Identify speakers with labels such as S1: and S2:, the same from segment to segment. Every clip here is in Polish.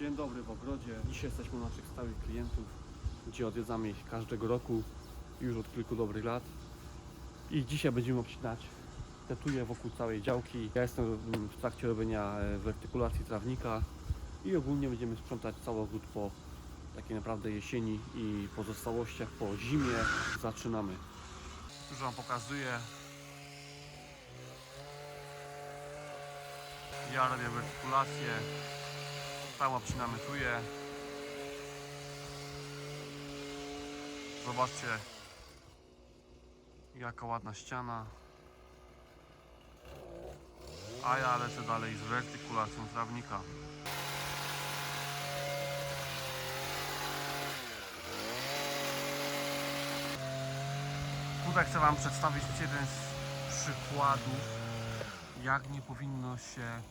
S1: Dzień dobry w ogrodzie. Dzisiaj jesteśmy u naszych stałych klientów, gdzie odwiedzamy ich każdego roku, już od kilku dobrych lat. I dzisiaj będziemy obcinać tetuje wokół całej działki. Ja jestem w trakcie robienia e, wertykulacji trawnika i ogólnie będziemy sprzątać cały ogród po takiej naprawdę jesieni i pozostałościach po zimie. Zaczynamy. Już Wam pokazuję. Ja robię wertykulację. Tam obcinamy tuje. Zobaczcie jaka ładna ściana. A ja lecę dalej z wertykulacją trawnika. Tutaj chcę Wam przedstawić jeden z przykładów, jak nie powinno się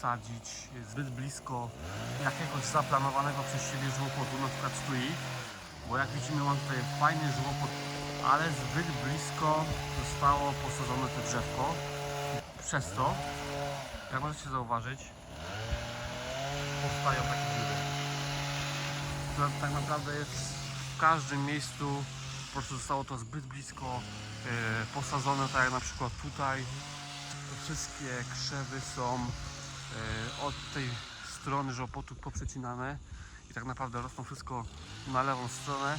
S1: sadzić zbyt blisko jakiegoś zaplanowanego przez siebie żłopotu, na przykład stoi, bo jak widzimy mam tutaj fajny żłopot, ale zbyt blisko zostało posadzone to drzewko. Przez to, jak możecie zauważyć, powstają takie dziury. To tak naprawdę jest w każdym miejscu, po prostu zostało to zbyt blisko e, posadzone, tak jak na przykład tutaj. Wszystkie krzewy są od tej strony żopotu poprzecinane i tak naprawdę rosną wszystko na lewą stronę,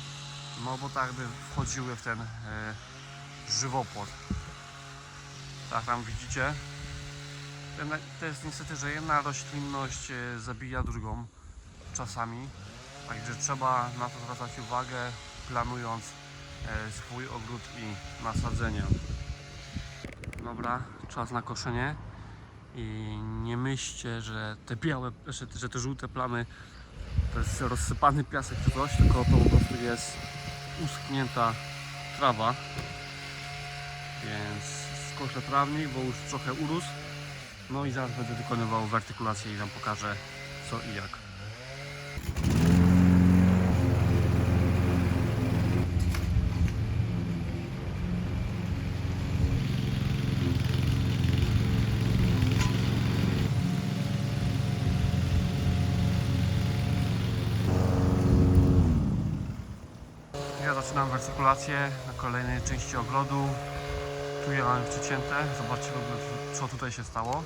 S1: no bo tak by wchodziły w ten e, żywopłot. Tak tam widzicie. To jest niestety, że jedna roślinność e, zabija drugą czasami, także trzeba na to zwracać uwagę, planując e, swój ogród i nasadzenia. Dobra, czas na koszenie. I nie myślcie, że te białe, że, że te żółte plamy to jest rozsypany piasek czy coś, tylko to po prostu jest uschnięta trawa. Więc skoszę trawnik, bo już trochę urósł. No i zaraz będę wykonywał wertykulację i Wam pokażę co i jak. Ja zaczynam wertykulację na kolejnej części ogrodu. Tu je mamy przycięte. Zobaczcie co tutaj się stało.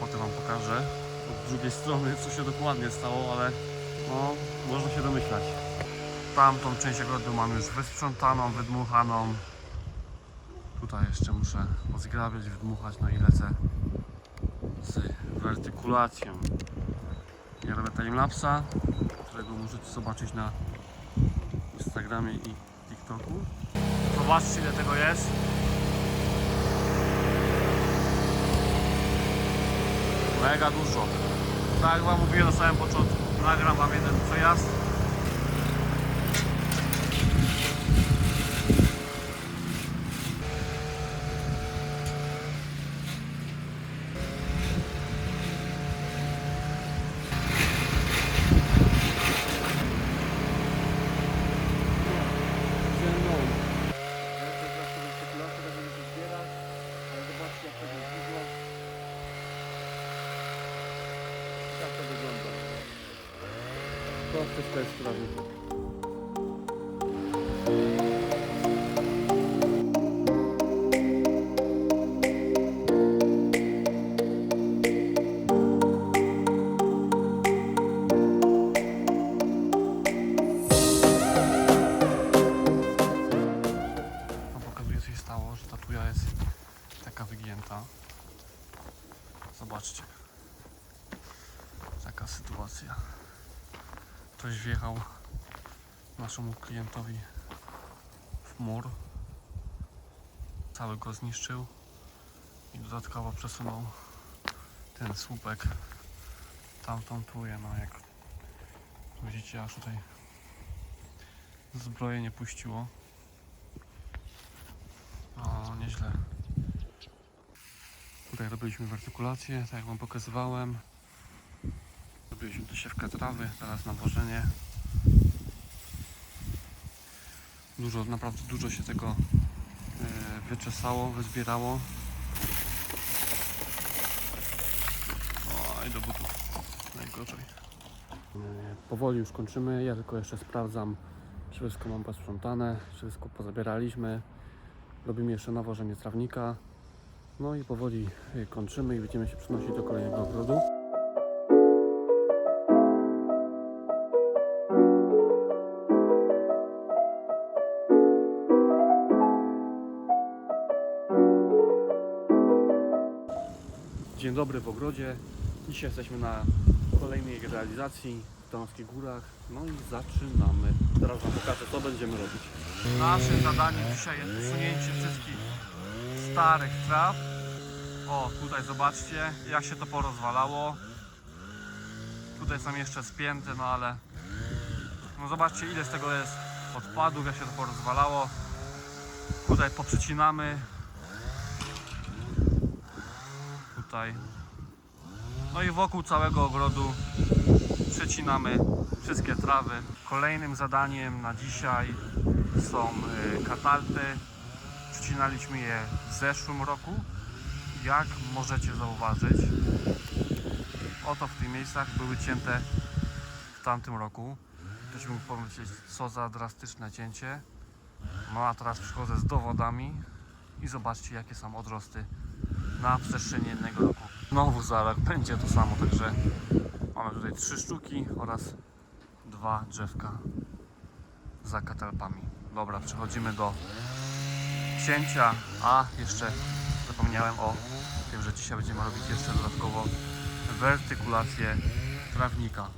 S1: Potem Wam pokażę od drugiej strony, co się dokładnie stało, ale no, można się domyślać. Tamtą część ogrodu mam już wysprzątaną, wydmuchaną. Tutaj jeszcze muszę pozgrabiać, wydmuchać, no i lecę z wertykulacją. Ja robię timelapsa, którego możecie zobaczyć na Instagramie i TikToku. Zobaczcie ile tego jest. Mega dużo. Tak jak Wam mówiłem na samym początku, nagram Wam jeden przejazd. Tuja jest taka wygięta. Zobaczcie. Taka sytuacja. Ktoś wjechał naszemu klientowi w mur. Cały go zniszczył i dodatkowo przesunął ten słupek tamtą tuję, no jak widzicie aż tutaj zbroję nie puściło. Nieźle. Tutaj robiliśmy wertykulację, tak jak Wam pokazywałem. Robiliśmy dosiewkę trawy, teraz nawożenie. Dużo, naprawdę dużo się tego e, wyczesało, wyzbierało. O, i do butów. No i gorzej. Powoli już kończymy. Ja tylko jeszcze sprawdzam, czy wszystko mam posprzątane, czy wszystko pozabieraliśmy. Robimy jeszcze nawożenie trawnika. No i powoli kończymy i będziemy się przenosić do kolejnego ogrodu. Dzień dobry w ogrodzie. Dzisiaj jesteśmy na kolejnej realizacji w Dolskich Górach. No i zaczynamy. Teraz Wam pokażę, co będziemy robić. Naszym zadaniem dzisiaj jest usunięcie wszystkich starych traw. O, tutaj zobaczcie, jak się to porozwalało. Tutaj są jeszcze spięte, no ale no zobaczcie, ile z tego jest odpadów, jak się to porozwalało. Tutaj poprzecinamy. Tutaj. No i wokół całego ogrodu przecinamy wszystkie trawy. Kolejnym zadaniem na dzisiaj są y, katalpy. Przecinaliśmy je w zeszłym roku. Jak możecie zauważyć, oto w tych miejscach były cięte w tamtym roku. Ktoś mógł pomyśleć, co za drastyczne cięcie. No a teraz przychodzę z dowodami i zobaczcie, jakie są odrosty na przestrzeni jednego roku. Znowu za rok będzie to samo, także mamy tutaj trzy sztuki oraz dwa drzewka za katalpami. Dobra, przechodzimy do cięcia, a jeszcze zapomniałem o tym, że dzisiaj będziemy robić jeszcze dodatkowo wertykulację trawnika.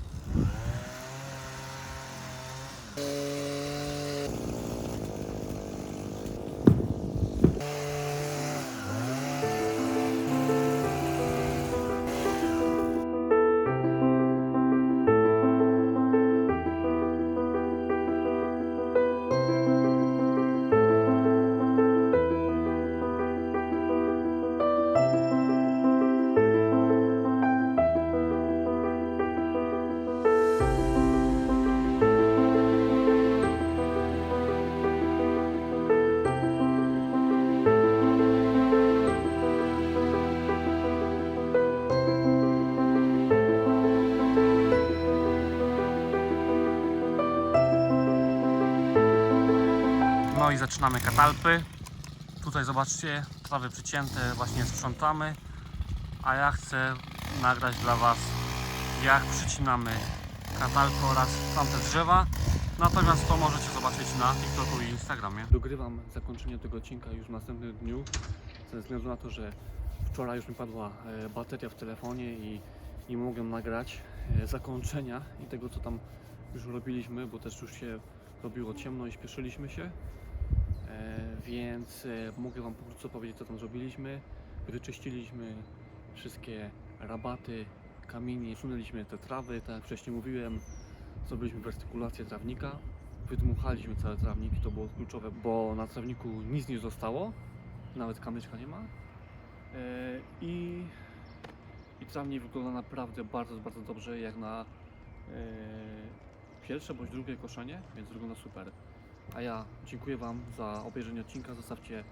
S1: Zaczynamy katalpy. Tutaj zobaczcie, trawy przycięte, właśnie sprzątamy. A ja chcę nagrać dla Was, jak przycinamy katalpy oraz tamte drzewa. Natomiast to możecie zobaczyć na TikToku i Instagramie. Dogrywam zakończenie tego odcinka już w następnym dniu. Ze względu na to, że wczoraj już mi padła e, bateria w telefonie i nie mogłem nagrać e, zakończenia i tego, co tam już robiliśmy, bo też już się robiło ciemno i śpieszyliśmy się. E, więc e, mogę Wam pokrótce powiedzieć, co tam zrobiliśmy. Wyczyściliśmy wszystkie rabaty, kamienie, usunęliśmy te trawy, tak jak wcześniej mówiłem. Zrobiliśmy wertykulację trawnika, wydmuchaliśmy cały trawnik i to było kluczowe, bo na trawniku nic nie zostało, nawet kamyczka nie ma. E, I, i trawnik wygląda naprawdę bardzo, bardzo dobrze, jak na pierwsze bądź drugie koszenie, więc wygląda super. A ja dziękuję Wam za obejrzenie odcinka. Zostawcie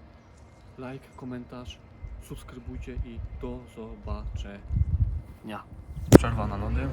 S1: like, komentarz, subskrybujcie i do zobaczenia. Przerwa na lody.